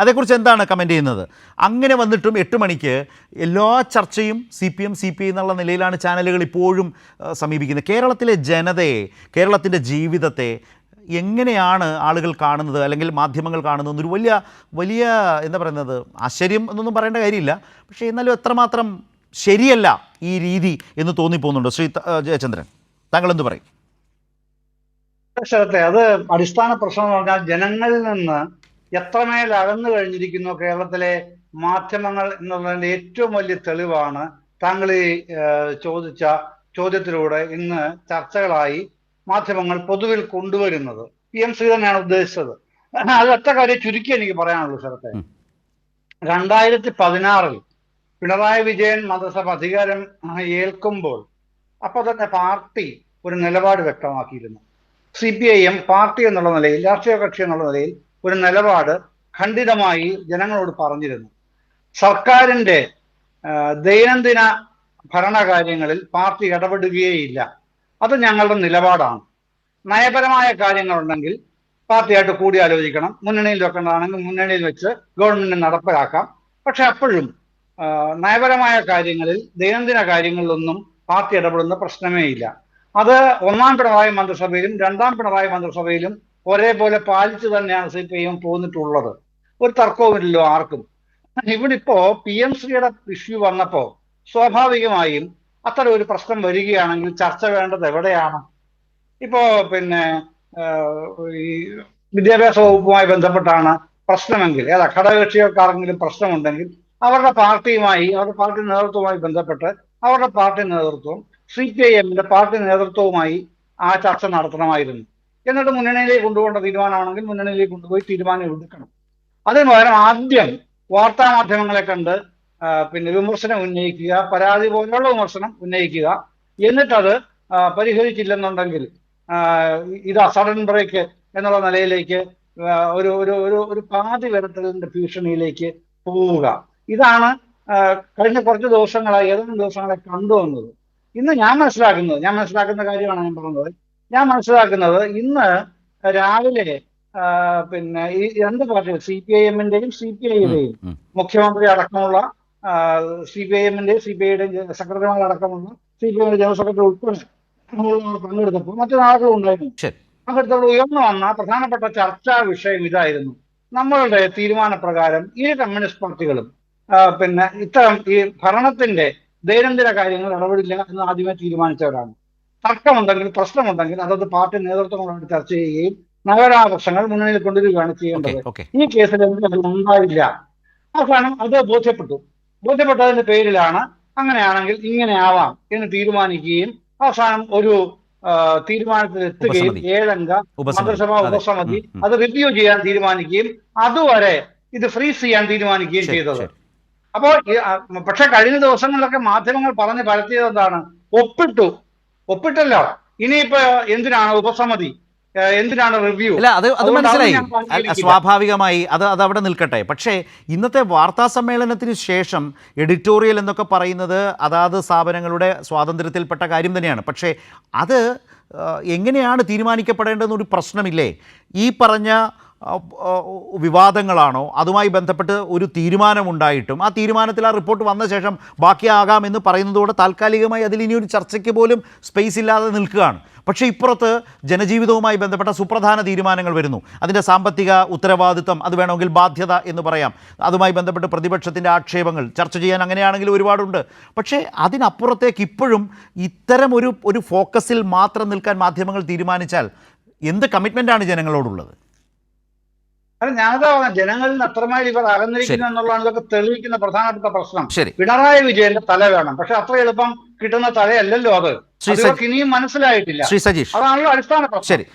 അതേക്കുറിച്ച് എന്താണ് കമന്റ് ചെയ്യുന്നത്? അങ്ങനെ വന്നിട്ടും എട്ട് മണിക്ക് എല്ലാ ചർച്ചയും C P M C P I എന്നുള്ള നിലയിലാണ് ചാനലുകൾ ഇപ്പോഴും സമീപിക്കുന്നത്. കേരളത്തിലെ ജനതയെ കേരളത്തിന്റെ ജീവിതത്തെ എങ്ങനെയാണ് ആളുകൾ കാണുന്നത് അല്ലെങ്കിൽ മാധ്യമങ്ങൾ കാണുന്നത് എന്നൊരു വലിയ വലിയ എന്താ പറയുന്നത് ആശ്ചര്യം എന്നൊന്നും പറയേണ്ട കാര്യമില്ല. പക്ഷേ എന്നാലും എത്രമാത്രം ശരിയല്ല ഈ രീതി എന്ന് തോന്നിപ്പോകുന്നുണ്ടോ? ശ്രീ ജയചന്ദ്രൻ താങ്കൾ എന്തു പറയും? ശരത്തെ അത് അടിസ്ഥാന പ്രശ്നം എന്ന് പറഞ്ഞാൽ ജനങ്ങളിൽ നിന്ന് എത്രമേൽ അകന്നു കഴിഞ്ഞിരിക്കുന്നു കേരളത്തിലെ മാധ്യമങ്ങൾ എന്നുള്ളതിന്റെ ഏറ്റവും വലിയ തെളിവാണ് താങ്കൾ ഈ ചോദിച്ച ചോദ്യത്തിലൂടെ ഇന്ന് ചർച്ചകളായി മാധ്യമങ്ങൾ പൊതുവിൽ കൊണ്ടുവരുന്നത്. പി എം ശ്രീ തന്നെയാണ് ഉദ്ദേശിച്ചത്. അത് ഒറ്റ കാര്യം ചുരുക്കി എനിക്ക് പറയാനുള്ളൂ സ്ഥലത്തെ. രണ്ടായിരത്തി പതിനാറിൽ പിണറായി വിജയൻ മന്ത്രിസഭ അധികാരം ഏൽക്കുമ്പോൾ അപ്പൊ തന്നെ പാർട്ടി ഒരു നിലപാട് വ്യക്തമാക്കിയിരുന്നു. C P I M party എന്നുള്ള നിലയിൽ രാഷ്ട്രീയ കക്ഷി എന്നുള്ള നിലയിൽ ഒരു നിലപാട് ഖണ്ഡിതമായി ജനങ്ങളോട് പറഞ്ഞിരുന്നു. സർക്കാരിന്റെ ദൈനംദിന ഭരണകാര്യങ്ങളിൽ പാർട്ടി ഇടപെടുകയേയില്ല. അത് ഞങ്ങളുടെ നിലപാടാണ്. നയപരമായ കാര്യങ്ങളുണ്ടെങ്കിൽ പാർട്ടിയായിട്ട് കൂടിയാലോചിക്കണം. മുന്നണിയിൽ വെക്കേണ്ടതാണെങ്കിൽ മുന്നണിയിൽ വെച്ച് ഗവൺമെന്റ് നടപ്പിലാക്കാം. പക്ഷെ അപ്പോഴും നയപരമായ കാര്യങ്ങളിൽ ദൈനംദിന കാര്യങ്ങളിലൊന്നും പാർട്ടി ഇടപെടുന്ന പ്രശ്നമേ ഇല്ല അത് ഒന്നാം പിണറായി മന്ത്രിസഭയിലും രണ്ടാം പിണറായി മന്ത്രിസഭയിലും ഒരേപോലെ പാലിച്ചു തന്നെയാണ് സി പി എം പോന്നിട്ടുള്ളത്. ഒരു തർക്കവുമില്ലല്ലോ ആർക്കും. ഇവിടിപ്പോ പി എം ശ്രീയുടെ ഇഷ്യൂ വന്നപ്പോ സ്വാഭാവികമായും അത്തരം ഒരു പ്രശ്നം വരികയാണെങ്കിൽ ചർച്ച വേണ്ടത് എവിടെയാണ്? ഇപ്പോ പിന്നെ ഈ വിദ്യാഭ്യാസ വകുപ്പുമായി ബന്ധപ്പെട്ടാണ് പ്രശ്നമെങ്കിൽ ഏതാ ഘടകകക്ഷികൾക്കാരെങ്കിലും പ്രശ്നമുണ്ടെങ്കിൽ അവരുടെ പാർട്ടിയുമായി അവരുടെ പാർട്ടി നേതൃത്വവുമായി ബന്ധപ്പെട്ട് അവരുടെ പാർട്ടി നേതൃത്വം സി പി ഐ എമ്മിന്റെ പാർട്ടി നേതൃത്വവുമായി ആ ചർച്ച നടത്തണമായിരുന്നു. എന്നിട്ട് മുന്നണിയിലേക്ക് കൊണ്ടുപോകേണ്ട തീരുമാനമാണെങ്കിൽ മുന്നണിയിലേക്ക് കൊണ്ടുപോയി തീരുമാനം എടുക്കണം. അതിന് പകരം ആദ്യം വാർത്താ മാധ്യമങ്ങളെ കണ്ട് പിന്നെ വിമർശനം ഉന്നയിക്കുക പരാതി പോലുള്ള വിമർശനം ഉന്നയിക്കുക. എന്നിട്ടത് പരിഹരിച്ചില്ലെന്നുണ്ടെങ്കിൽ ഇതാ സഡൻ ബ്രേക്ക് എന്നുള്ള നിലയിലേക്ക് ഒരു ഒരു ഒരു ഒരു പാതി വരട്ടലിന്റെ ഭീഷണിയിലേക്ക് പോവുക. ഇതാണ് കഴിഞ്ഞ കുറച്ച് ദിവസങ്ങളായി ഏതാനും ദിവസങ്ങളെ കണ്ടുവന്നത്. ഇന്ന് ഞാൻ മനസ്സിലാക്കുന്നത് ഞാൻ മനസ്സിലാക്കുന്ന കാര്യമാണ് ഞാൻ പറഞ്ഞത്. ഞാൻ മനസ്സിലാക്കുന്നത് ഇന്ന് രാവിലെ പിന്നെ ഈ രണ്ട് പാർട്ടികൾ സി പി ഐ എമ്മിന്റെയും സി പി ഐയുടെയും മുഖ്യമന്ത്രി അടക്കമുള്ള സി പി ഐ എമ്മിന്റെയും സി പി ഐയുടെയും സെക്രട്ടറിമാർ അടക്കമുള്ള സി പി ഐയുടെ ജനറൽ സെക്രട്ടറി ഉൾപ്പെടെ പങ്കെടുത്തപ്പോൾ മറ്റു നാളുകളും ഉണ്ടായിരുന്നു പങ്കെടുത്തപ്പോൾ ഉയർന്നു വന്ന പ്രധാനപ്പെട്ട ചർച്ചാ വിഷയം ഇതായിരുന്നു. നമ്മളുടെ തീരുമാനപ്രകാരം ഇരു കമ്മ്യൂണിസ്റ്റ് പാർട്ടികളും പിന്നെ ഇത്തരം ഈ ഭരണത്തിന്റെ ദൈനംദിന കാര്യങ്ങൾ ഇടപെടില്ല എന്ന് ആദ്യമേ തീരുമാനിച്ചവരാണ്. തർക്കമുണ്ടെങ്കിൽ പ്രശ്നമുണ്ടെങ്കിൽ അതത് പാർട്ടി നേതൃത്വങ്ങളോട് ചർച്ച ചെയ്യുകയും നഗരാവശ്യങ്ങൾ മുന്നണിയിൽ കൊണ്ടുവരികയാണ് ചെയ്യേണ്ടത്. ഈ കേസിൽ എന്തെങ്കിലും ഉണ്ടാവില്ല അവസാനം അത് ബോധ്യപ്പെട്ടു. ബോധ്യപ്പെട്ടതിന്റെ പേരിലാണ് അങ്ങനെയാണെങ്കിൽ ഇങ്ങനെ ആവാം എന്ന് തീരുമാനിക്കുകയും അവസാനം ഒരു തീരുമാനത്തിൽ എത്തുകയും ഏഴംഗ. മന്ത്രിസഭാ ഉപസമിതി. അത് റിവ്യൂ ചെയ്യാൻ തീരുമാനിക്കുകയും അതുവരെ ഇത് ഫ്രീസ് ചെയ്യാൻ തീരുമാനിക്കുകയും ചെയ്തത്. അപ്പോ അപ്പോൾ പക്ഷെ കഴിഞ്ഞ ദിവസങ്ങളിലൊക്കെ മാധ്യമങ്ങൾ പറഞ്ഞ് പരത്തിയത് എന്താണ് ഒപ്പിട്ടു. ഒപ്പിട്ടല്ലോ. ഇനിയിപ്പോ എന്തിനാണ് ഉപസമിതി? എന്തിനാണ് റിവ്യൂ? അല്ല അത് അത് മനസ്സിലായി. സ്വാഭാവികമായി അത് അത് അവിടെ നിൽക്കട്ടെ. പക്ഷേ ഇന്നത്തെ വാർത്താ സമ്മേളനത്തിന് ശേഷം എഡിറ്റോറിയൽ എന്നൊക്കെ പറയുന്നത് അതാത് സ്ഥാപനങ്ങളുടെ സ്വാതന്ത്ര്യത്തിൽപ്പെട്ട കാര്യം തന്നെയാണ്. പക്ഷേ അത് എങ്ങനെയാണ് തീരുമാനിക്കപ്പെടേണ്ടതെന്നൊരു പ്രശ്നമില്ലേ? ഈ പറഞ്ഞ വിവാദങ്ങളാണോ? അതുമായി ബന്ധപ്പെട്ട് ഒരു തീരുമാനമുണ്ടായിട്ടും ആ തീരുമാനത്തിൽ ആ റിപ്പോർട്ട് വന്ന ശേഷം ബാക്കിയാകാമെന്ന് പറയുന്നതോടെ താൽക്കാലികമായി അതിൽ ഇനി ഒരു ചർച്ചയ്ക്ക് പോലും സ്പേസ് ഇല്ലാതെ നിൽക്കുകയാണ്. പക്ഷേ ഇപ്പുറത്ത് ജനജീവിതവുമായി ബന്ധപ്പെട്ട സുപ്രധാന തീരുമാനങ്ങൾ വരുന്നു. അതിന്റെ സാമ്പത്തിക ഉത്തരവാദിത്തം അത് വേണമെങ്കിൽ ബാധ്യത എന്ന് പറയാം. അതുമായി ബന്ധപ്പെട്ട് പ്രതിപക്ഷത്തിന്റെ ആക്ഷേപങ്ങൾ ചർച്ച ചെയ്യാൻ അങ്ങനെയാണെങ്കിൽ ഒരുപാടുണ്ട്. പക്ഷേ അതിനപ്പുറത്തേക്ക് ഇപ്പോഴും ഇത്തരം ഒരു ഒരു ഫോക്കസിൽ മാത്രം നിൽക്കാൻ മാധ്യമങ്ങൾ തീരുമാനിച്ചാൽ എന്ത് കമ്മിറ്റ്മെന്റാണ് ജനങ്ങളോടുള്ളത്? അത് ഞാനതാ പറഞ്ഞ ജനങ്ങളിൽ നിന്ന് അത്രമേൽ ഇവർ അകന്നിരിക്കുന്നു. എന്നുള്ളതാണ് ഇതൊക്കെ തെളിയിക്കുന്ന പ്രധാനപ്പെട്ട പ്രശ്നം. ശരി. പിണറായി വിജയന്റെ തല വേണം. പക്ഷെ അത്ര എളുപ്പം കിട്ടുന്ന തലയല്ലല്ലോ അത്. ഇനിയും മനസ്സിലായിട്ടില്ല. അതാണല്ലോ അടിസ്ഥാന പ്രശ്നം. ശരി.